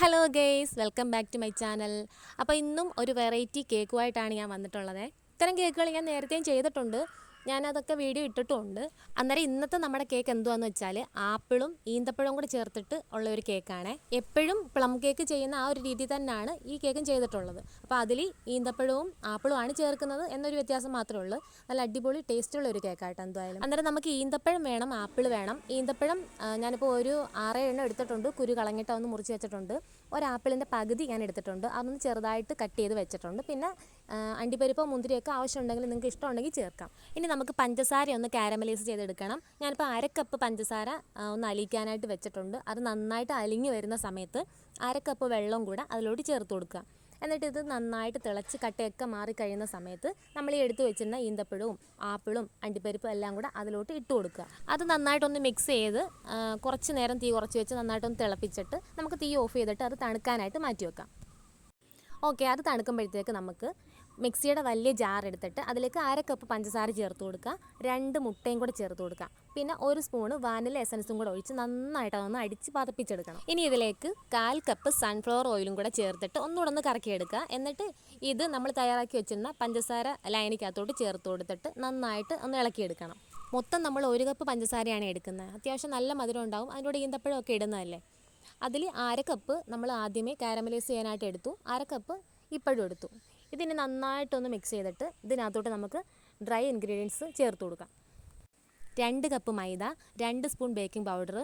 Hello guys welcome back to my channel അപ്പോൾ ഇന്നും ഒരു വെറൈറ്റി കേക്കുമായിട്ടാണ് ഞാൻ വന്നിട്ടുള്ളത്. ഇത്തരം കേക്കുകൾ ഞാൻ നേരത്തെയും ചെയ്തിട്ടുണ്ട്. ഞാനതൊക്കെ വീഡിയോ ഇട്ടിട്ടുമുണ്ട് അന്നേരം ഇന്നത്തെ നമ്മുടെ കേക്ക് എന്തുവാന്ന് വെച്ചാൽ ആപ്പിളും ഈന്തപ്പഴവും കൂടി ചേർത്തിട്ട് ഉള്ള ഒരു കേക്കാണ് എപ്പോഴും പ്ലം കേക്ക് ചെയ്യുന്ന ആ ഒരു രീതി തന്നെയാണ് ഈ കേക്കും ചെയ്തിട്ടുള്ളത്. അപ്പോൾ അതിൽ ഈന്തപ്പഴവും ആപ്പിളും ആണ് ചേർക്കുന്നത് എന്നൊരു വ്യത്യാസം മാത്രമേ ഉള്ളൂ. നല്ല അടിപൊളി ടേസ്റ്റുള്ള ഒരു കേക്കായിട്ട് എന്തായാലും. അന്നേരം നമുക്ക് ഈന്തപ്പഴം വേണം ആപ്പിൾ വേണം. ഈന്തപ്പഴം ഞാനിപ്പോൾ ഒരു ആറേ എണ്ണം എടുത്തിട്ടുണ്ട്. കുരു കളഞ്ഞിട്ട് ഒന്ന് മുറിച്ച് വെച്ചിട്ടുണ്ട്. ഒരാപ്പിളിന്റെ പകുതി ഞാൻ എടുത്തിട്ടുണ്ട്. അതൊന്ന് ചെറുതായിട്ട് കട്ട് ചെയ്ത് വെച്ചിട്ടുണ്ട്. പിന്നെ അണ്ടിപ്പരിപ്പോ മുന്തിരിയൊക്കെ ആവശ്യമുണ്ടെങ്കിൽ നിങ്ങൾക്ക് ഇഷ്ടമുണ്ടെങ്കിൽ ചേർക്കാം. ഇനി നമുക്ക് പഞ്ചസാര ഒന്ന് കാരമലൈസ് ചെയ്തെടുക്കണം. ഞാനിപ്പോൾ അര കപ്പ് പഞ്ചസാര ഒന്ന് അലിയിക്കാനായിട്ട് വെച്ചിട്ടുണ്ട്. അത് നന്നായിട്ട് അലിഞ്ഞു വരുന്ന സമയത്ത് അര കപ്പ് വെള്ളം കൂടെ അതിലോട്ട് ചേർത്ത് കൊടുക്കുക. എന്നിട്ട് ഇത് നന്നായിട്ട് തിളച്ച് കട്ടയൊക്കെ മാറിക്കഴിയുന്ന സമയത്ത് നമ്മൾ ഈ എടുത്തു വെച്ചിരുന്ന ഈന്തപ്പഴവും ആപ്പിളും അണ്ടിപ്പരിപ്പും എല്ലാം കൂടെ അതിലോട്ട് ഇട്ട് കൊടുക്കുക. അത് നന്നായിട്ടൊന്ന് മിക്സ് ചെയ്ത് കുറച്ച് നേരം തീ കുറച്ച് വെച്ച് നന്നായിട്ടൊന്ന് തിളപ്പിച്ചിട്ട് നമുക്ക് തീ ഓഫ് ചെയ്തിട്ട് അത് തണുക്കാനായിട്ട് മാറ്റി വെക്കാം. ഓക്കെ അത് തണുക്കുമ്പോഴത്തേക്ക് നമുക്ക് മിക്സിയുടെ വലിയ ജാർ എടുത്തിട്ട് അതിലേക്ക് അര കപ്പ് പഞ്ചസാര ചേർത്ത് കൊടുക്കുക. രണ്ട് മുട്ടയും കൂടെ ചേർത്ത് കൊടുക്കുക. പിന്നെ ഒരു സ്പൂണ് വാനില എസൻസും കൂടെ ഒഴിച്ച് നന്നായിട്ട് അതൊന്ന് അടിച്ച് പതപ്പിച്ചെടുക്കണം. ഇനി ഇതിലേക്ക് കാൽ കപ്പ് സൺഫ്ലവർ ഓയിലും കൂടെ ചേർത്തിട്ട് ഒന്നുകൂടെ ഒന്ന് കറക്കിയെടുക്കുക. എന്നിട്ട് ഇത് നമ്മൾ തയ്യാറാക്കി വെച്ചിരുന്ന പഞ്ചസാര ലൈനിക്കകത്തോട്ട് ചേർത്ത് കൊടുത്തിട്ട് നന്നായിട്ട് ഒന്ന് ഇളക്കിയെടുക്കണം. മൊത്തം നമ്മൾ ഒരു കപ്പ് പഞ്ചസാരയാണ് എടുക്കുന്നത്. അത്യാവശ്യം നല്ല മധുരം ഉണ്ടാവും. അതിനോട് ഈന്തപ്പഴമൊക്കെ ഇടുന്നതല്ലേ? അതിൽ അര കപ്പ് നമ്മൾ ആദ്യമേ കാരമലൈസ് ചെയ്യാനായിട്ട് എടുത്തു. അര കപ്പ് ഇപ്പോഴും എടുത്തു. ഇതിനെ നന്നായിട്ടൊന്ന് മിക്സ് ചെയ്തിട്ട് ഇതിനകത്തോട്ട് നമുക്ക് ഡ്രൈ ഇൻഗ്രീഡിയൻസ് ചേർത്ത് കൊടുക്കാം. രണ്ട് കപ്പ് മൈദ രണ്ട് സ്പൂൺ ബേക്കിംഗ് പൗഡർ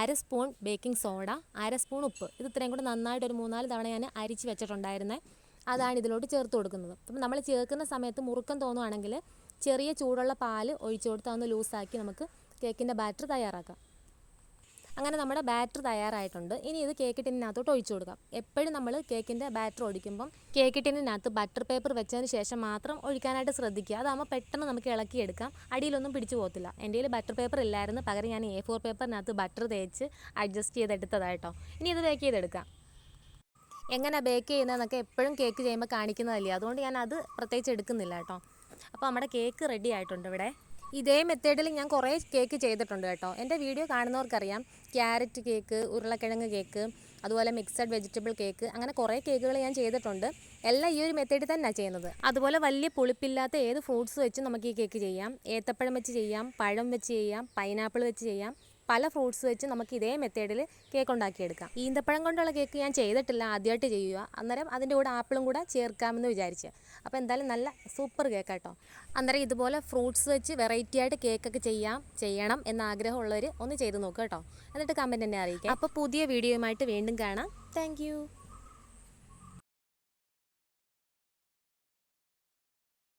അര സ്പൂൺ ബേക്കിംഗ് സോഡ അര സ്പൂൺ ഉപ്പ്. ഇത് ഇത്രയും കൂടെ നന്നായിട്ട് ഒരു മൂന്നാൽ തവണ ഞാൻ അരിച്ച് വെച്ചിട്ടുണ്ടായിരുന്നത് അതാണ് ഇതിലോട്ട് ചേർത്ത് കൊടുക്കുന്നത്. അപ്പം നമ്മൾ ചേർക്കുന്ന സമയത്ത് മുറുക്കം തോന്നുവാണെങ്കിൽ ചെറിയ ചൂടുള്ള പാൽ ഒഴിച്ചു കൊടുത്ത് അതൊന്ന് ലൂസാക്കി നമുക്ക് കേക്കിന്റെ ബാറ്റർ തയ്യാറാക്കാം. അങ്ങനെ നമ്മുടെ ബാറ്റർ തയ്യാറായിട്ടുണ്ട്. ഇനി ഇത് കേക്ക് ടിന്നിനകത്തോട്ട് ഒഴിച്ചു കൊടുക്കാം. എപ്പോഴും നമ്മൾ കേക്കിന്റെ ബാറ്റർ ഒഴിക്കുമ്പം കേക്ക് ടിന്നിനകത്ത് ബട്ടർ പേപ്പർ വെച്ചതിന് ശേഷം മാത്രം ഒഴിക്കാനായിട്ട് ശ്രദ്ധിക്കുക. അതാകുമ്പോൾ പെട്ടെന്ന് നമുക്ക് ഇളക്കിയെടുക്കാം. അടിയിലൊന്നും പിടിച്ചു പോകത്തില്ല. എന്റെ കയ്യിൽ ബട്ടർ പേപ്പർ ഇല്ലായിരുന്നു. പകരം ഞാൻ എ ഫോർ പേപ്പറിനകത്ത് ബട്ടർ തേച്ച് അഡ്ജസ്റ്റ് ചെയ്തെടുത്തതായിട്ടോ. ഇനി ഇത് ബേക്ക് ചെയ്തെടുക്കാം. എങ്ങനെ ബേക്ക് ചെയ്യുന്നതെന്നൊക്കെ എപ്പോഴും കേക്ക് ചെയ്യുമ്പോൾ കാണിക്കുന്നതല്ലേ? അതുകൊണ്ട് ഞാൻ അത് പ്രത്യേകിച്ച് എടുക്കുന്നില്ല കേട്ടോ. അപ്പോൾ നമ്മുടെ കേക്ക് റെഡി ആയിട്ടുണ്ട് ഇവിടെ. ഇതേ മെത്തേഡിൽ ഞാൻ കുറേ കേക്ക് ചെയ്തിട്ടുണ്ട് കേട്ടോ. എന്റെ വീഡിയോ കാണുന്നവർക്കറിയാം. ക്യാരറ്റ് കേക്ക് ഉരുളക്കിഴങ്ങ് കേക്ക് അതുപോലെ മിക്സഡ് വെജിറ്റബിൾ കേക്ക് അങ്ങനെ കുറേ കേക്കുകൾ ഞാൻ ചെയ്തിട്ടുണ്ട്. എല്ലാം ഈ ഒരു മെത്തേഡിൽ തന്നെയാണ് ചെയ്യുന്നത്. അതുപോലെ വലിയ പുളിപ്പില്ലാത്ത ഏത് ഫ്രൂട്ട്സ് വെച്ചും നമുക്ക് ഈ കേക്ക് ചെയ്യാം. ഏത്തപ്പഴം വെച്ച് ചെയ്യാം പഴം വെച്ച് ചെയ്യാം പൈനാപ്പിൾ വെച്ച് ചെയ്യാം. പല ഫ്രൂട്ട്സ് വെച്ച് നമുക്ക് ഇതേ മെത്തേഡിൽ കേക്ക് ഉണ്ടാക്കിയെടുക്കാം. ഈന്തപ്പഴം കൊണ്ടുള്ള കേക്ക് ഞാൻ ചെയ്തിട്ടില്ല ആദ്യമായിട്ട് ചെയ്യുക. അന്നേരം അതിന്റെ കൂടെ ആപ്പിളും കൂടെ ചേർക്കാമെന്ന് വിചാരിച്ച്. അപ്പോൾ എന്തായാലും നല്ല സൂപ്പർ കേക്ക് കേട്ടോ അന്നേരം ഇതുപോലെ ഫ്രൂട്ട്സ് വെച്ച് വെറൈറ്റി ആയിട്ട് കേക്കൊക്കെ ചെയ്യാം ചെയ്യണം എന്ന ആഗ്രഹമുള്ളവർ ഒന്ന് ചെയ്ത് നോക്കുക കേട്ടോ. എന്നിട്ട് കമന്റ് എന്നെ അറിയിക്കാം. അപ്പോൾ പുതിയ വീഡിയോയുമായിട്ട് വീണ്ടും കാണാം. താങ്ക്